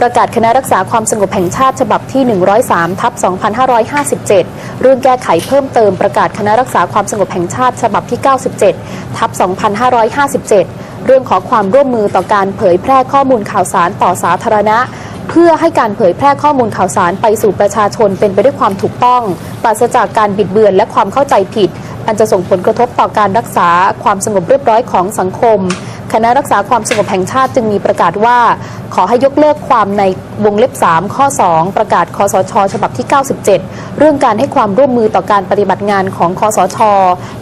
ประกาศคณะรักษาความสงบแห่งชาติฉบับที่ 103 ทับ 2557 เรื่องแก้ไขเพิ่มเติมประกาศคณะรักษาความสงบแห่งชาติฉบับที่ 97 ทับ 2557 เรื่องขอความร่วมมือต่อการเผยแพร่ข้อมูลข่าวสารต่อสาธารณะ เพื่อให้การเผยแพร่ข้อมูลข่าวสารไปสู่ประชาชนเป็นไปด้วยความถูกต้องปราศจากการบิดเบือนและความเข้าใจผิด อันจะส่งผลกระทบต่อการรักษาความสงบเรียบร้อยของสังคม คณะรักษาความสงบแห่งชาติจึงมีประกาศว่า ขอให้ยกเลิกความในวงเล็บ 3 ข้อ 2 ประกาศคอสช ฉบับที่ 97 เรื่องการให้ความร่วมมือต่อการปฏิบัติงานของคอสช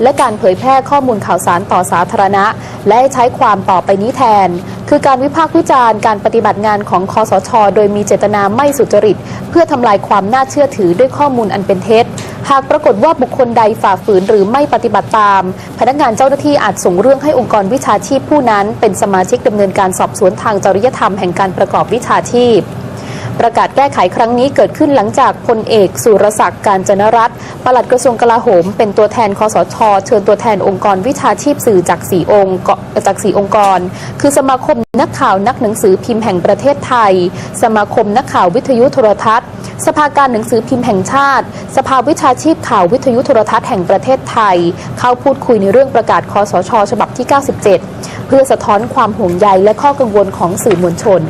และการเผยแพร่ข้อมูลข่าวสารต่อสาธารณะ และใช้ความต่อไปนี้แทน คือการวิพากษ์วิจารณ์การปฏิบัติงานของคอสช โดยมีเจตนาไม่สุจริต เพื่อทำลายความน่าเชื่อถือด้วยข้อมูลอันเป็นเท็จ หากปรากฏว่าบุคคลใดฝ่าฝืนหรือไม่ปฏิบัติตาม พนักงานเจ้าหน้าที่อาจส่งเรื่องให้องค์กรวิชาชีพผู้นั้น เป็นสมาชิกดำเนินการสอบสวนทางจริยธรรมแห่งการประกอบวิชาชีพประกาศแก้ไขครั้งนี้เกิดขึ้นหลังจากพลเอกสุรศักดิ์การจนรัตน์ปลัดกระทรวงกลาโหม เป็นตัวแทนคอสช เชิญตัวแทนองค์กรวิชาชีพสื่อจากสีองค์จากสีองค์กร คือสมาคมนักข่าวนักหนังสือพิมพ์แห่งประเทศไทย สมาคมนักข่าววิทยุโทรทัศน์ สภาการหนังสือพิมพ์แห่งชาติ สภาวิชาชีพข่าววิทยุโทรทัศน์แห่งประเทศไทย เข้าพูดคุยในเรื่องประกาศคอสช ฉบับที่ 97 เพื่อสะท้อนความห่วงใยและข้อกังวลของสื่อมวลชน